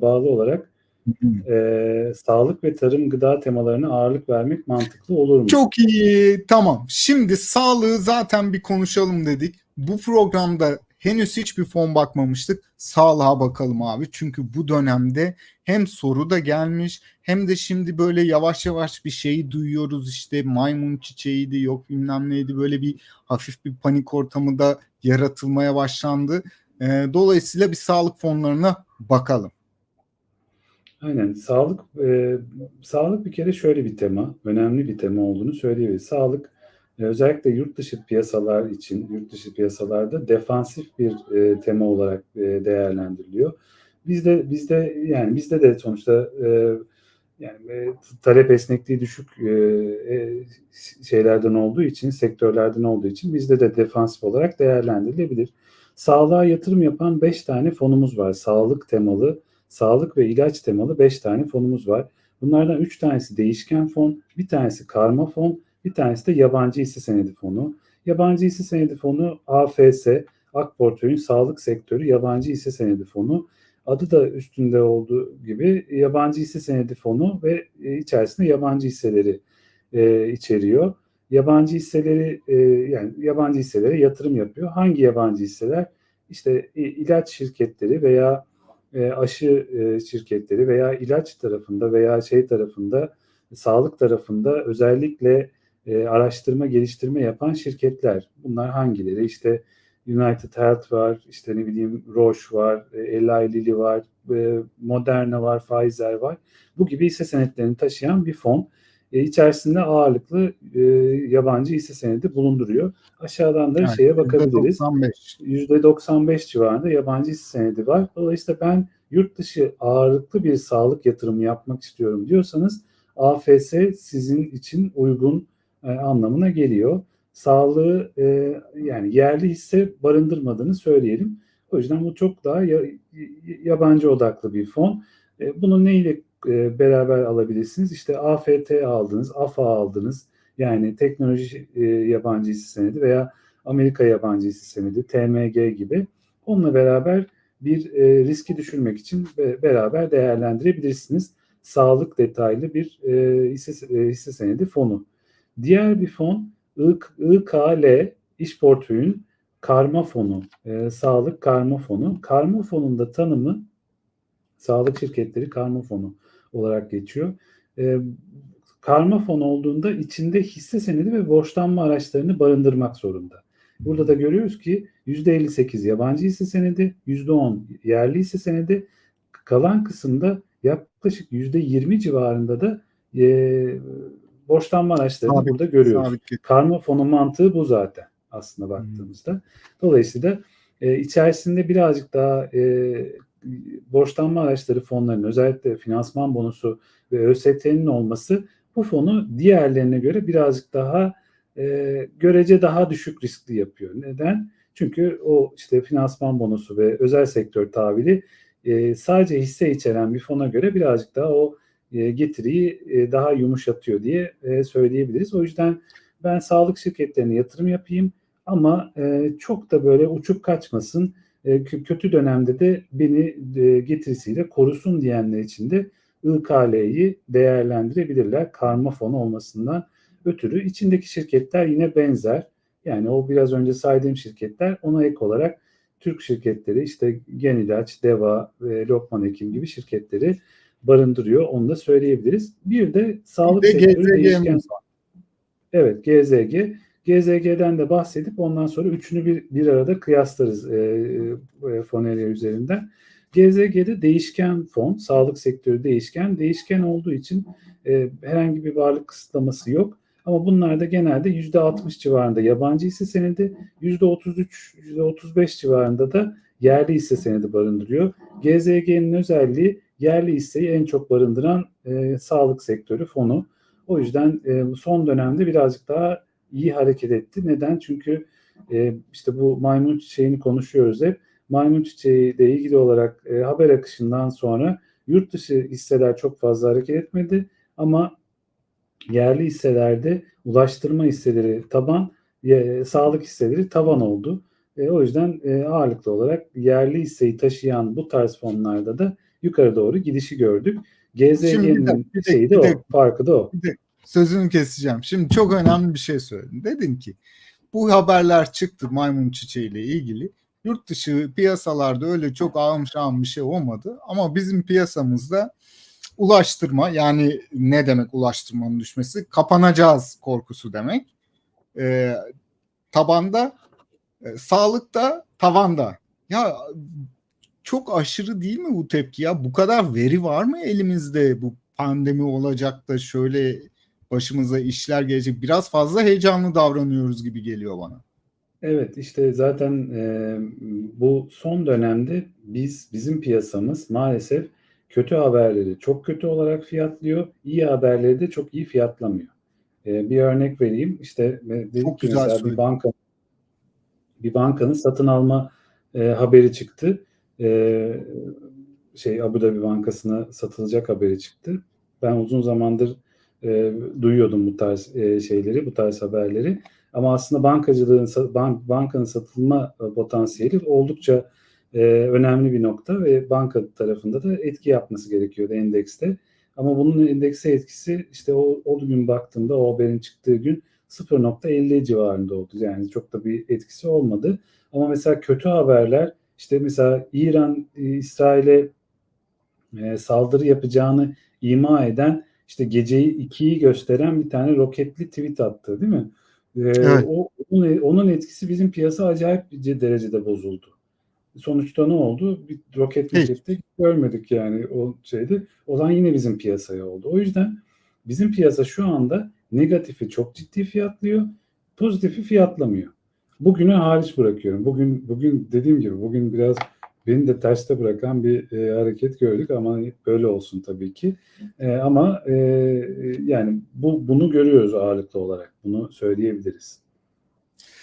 bağlı olarak e, sağlık ve tarım gıda temalarına ağırlık vermek mantıklı olur mu? Çok iyi. Tamam. Şimdi sağlığı zaten bir konuşalım dedik. Bu programda henüz hiçbir fon bakmamıştık. Sağlığa bakalım abi. Çünkü bu dönemde hem soru da gelmiş hem de şimdi böyle yavaş yavaş bir şeyi duyuyoruz. İşte maymun çiçeğiydi yok bilmem neydi böyle bir hafif bir panik ortamı da yaratılmaya başlandı. Ee, dolayısıyla bir sağlık fonlarına bakalım. Aynen. Sağlık e, sağlık bir kere şöyle bir tema, önemli bir tema olduğunu söyleyebiliriz. Sağlık e, özellikle yurt dışı piyasalar için, yurt dışı piyasalarda defansif bir e, tema olarak e, değerlendiriliyor. Bizde bizde yani bizde de sonuçta e, yani e, talep esnekliği düşük e, e, şeylerden olduğu için, sektörlerden olduğu için bizde de defansif olarak değerlendirilebilir. Sağlığa yatırım yapan 5 tane fonumuz var. Sağlık temalı sağlık ve ilaç temalı 5 tane fonumuz var. Bunlardan 3 tanesi değişken fon, bir tanesi karma fon, bir tanesi de yabancı hisse senedi fonu. Yabancı hisse senedi fonu AFS, Akportföy'ün sağlık sektörü yabancı hisse senedi fonu. Adı da üstünde olduğu gibi yabancı hisse senedi fonu ve e, içerisinde yabancı hisseleri e, içeriyor. Yabancı hisseleri e, yani yabancı hisselere yatırım yapıyor. Hangi yabancı hisseler? İşte ilaç şirketleri veya e, aşı e, şirketleri veya ilaç tarafında veya şey tarafında sağlık tarafında özellikle e, araştırma geliştirme yapan şirketler. Bunlar hangileri? İşte United Health var, işte ne bileyim Roche var, Eli Lilly var, Moderna var, Pfizer var. Bu gibi hisse senetlerini taşıyan bir fon. E, içerisinde ağırlıklı e, yabancı hisse senedi bulunduruyor. Aşağıdan da evet, şeye bakabiliriz. %95. %95 civarında yabancı hisse senedi var. Dolayısıyla ben yurt dışı ağırlıklı bir sağlık yatırımı yapmak istiyorum diyorsanız AFS sizin için uygun e, anlamına geliyor. Sağlığı e, yani yerli hisse barındırmadığını söyleyelim. O yüzden bu çok daha ya, yabancı odaklı bir fon. E, bunu neyle e, beraber alabilirsiniz. İşte AFT aldınız, AFA aldınız. Yani teknoloji e, yabancı hisse senedi veya Amerika yabancı hisse senedi, TMG gibi. Onunla beraber bir e, riski düşürmek için be, beraber değerlendirebilirsiniz. Sağlık detaylı bir e, hisse, e, hisse senedi fonu. Diğer bir fon IKL iş portföyün karma fonu, e, sağlık karma fonu. Karma fonunda tanımı sağlık şirketleri karma fonu olarak geçiyor. E, karma fon olduğunda içinde hisse senedi ve borçlanma araçlarını barındırmak zorunda. Burada da görüyoruz ki %58 yabancı hisse senedi, %10 yerli hisse senedi, kalan kısımda yaklaşık %20 civarında da e, borçlanma araçlarını sabit, burada görüyoruz. Sabit. Karma fonu mantığı bu zaten aslında baktığımızda. Hmm. Dolayısıyla e, içerisinde birazcık daha e, borçlanma araçları fonlarının özellikle finansman bonusu ve ÖST'nin olması bu fonu diğerlerine göre birazcık daha e, görece daha düşük riskli yapıyor. Neden? Çünkü o işte finansman bonusu ve özel sektör tahvili e, sadece hisse içeren bir fona göre birazcık daha o e, getiriyi e, daha yumuşatıyor diye e, söyleyebiliriz. O yüzden ben sağlık şirketlerine yatırım yapayım ama e, çok da böyle uçup kaçmasın e, kötü dönemde de beni e, getirisiyle korusun diyenler için de IKL'yi değerlendirebilirler karma fonu olmasından ötürü. içindeki şirketler yine benzer. Yani o biraz önce saydığım şirketler ona ek olarak Türk şirketleri işte Genilaç, Deva ve Lokman Hekim gibi şirketleri barındırıyor. Onu da söyleyebiliriz. Bir de sağlık bir de sektörü değişken. Evet GZG. GZG'den de bahsedip ondan sonra üçünü bir, bir arada kıyaslarız e, e, Foneria üzerinden. GZG'de değişken fon, sağlık sektörü değişken. Değişken olduğu için e, herhangi bir varlık kısıtlaması yok. Ama bunlarda genelde %60 civarında yabancı hisse senedi, %33, %35 civarında da yerli hisse senedi barındırıyor. GZG'nin özelliği yerli hisseyi en çok barındıran e, sağlık sektörü fonu. O yüzden e, son dönemde birazcık daha iyi hareket etti. Neden? Çünkü e, işte bu maymun çiçeğini konuşuyoruz hep. Maymun çiçeği ile ilgili olarak e, haber akışından sonra yurt dışı hisseler çok fazla hareket etmedi ama yerli hisselerde ulaştırma hisseleri taban, e, sağlık hisseleri taban oldu. E, o yüzden e, ağırlıklı olarak yerli hisseyi taşıyan bu tarz fonlarda da yukarı doğru gidişi gördük. GZG'nin şeyi de bir o, farkı da o. Bir de sözünü keseceğim. Şimdi çok önemli bir şey söyledin. Dedin ki bu haberler çıktı maymun çiçeği ile ilgili. Yurt dışı piyasalarda öyle çok ağım şahım bir şey olmadı. Ama bizim piyasamızda ulaştırma yani ne demek ulaştırmanın düşmesi? Kapanacağız korkusu demek. Ee, tabanda, e, sağlıkta, tavanda. Ya çok aşırı değil mi bu tepki ya? Bu kadar veri var mı elimizde? Bu pandemi olacak da şöyle başımıza işler gelecek. Biraz fazla heyecanlı davranıyoruz gibi geliyor bana. Evet işte zaten e, bu son dönemde biz bizim piyasamız maalesef kötü haberleri çok kötü olarak fiyatlıyor, iyi haberleri de çok iyi fiyatlamıyor. E, bir örnek vereyim. İşte e, dedik ki güzel mesela söyledin. bir banka bir bankanın satın alma e, haberi çıktı. E, şey Abu Dhabi Bankası'na satılacak haberi çıktı. Ben uzun zamandır e, duyuyordum bu tarz e, şeyleri, bu tarz haberleri. Ama aslında bankacılığın, bank, bankanın satılma e, potansiyeli oldukça e, önemli bir nokta ve banka tarafında da etki yapması gerekiyordu endekste. Ama bunun endekse etkisi işte o, o gün baktığımda o haberin çıktığı gün 0.50 civarında oldu. Yani çok da bir etkisi olmadı. Ama mesela kötü haberler işte mesela İran İsrail'e e, saldırı yapacağını ima eden işte geceyi 2'yi gösteren bir tane roketli tweet attı değil mi? E, Evet. o, onun, onun etkisi bizim piyasa acayip bir derecede bozuldu. Sonuçta ne oldu? Bir roketli Hiç. tweet'te görmedik yani o şeydi. O zaman yine bizim piyasaya oldu. O yüzden bizim piyasa şu anda negatifi çok ciddi fiyatlıyor, pozitifi fiyatlamıyor. Bugünü hariç bırakıyorum. Bugün bugün dediğim gibi bugün biraz beni de terste bırakan bir e, hareket gördük ama böyle olsun tabii ki. E, ama e, yani bu bunu görüyoruz ağırlıklı olarak. Bunu söyleyebiliriz.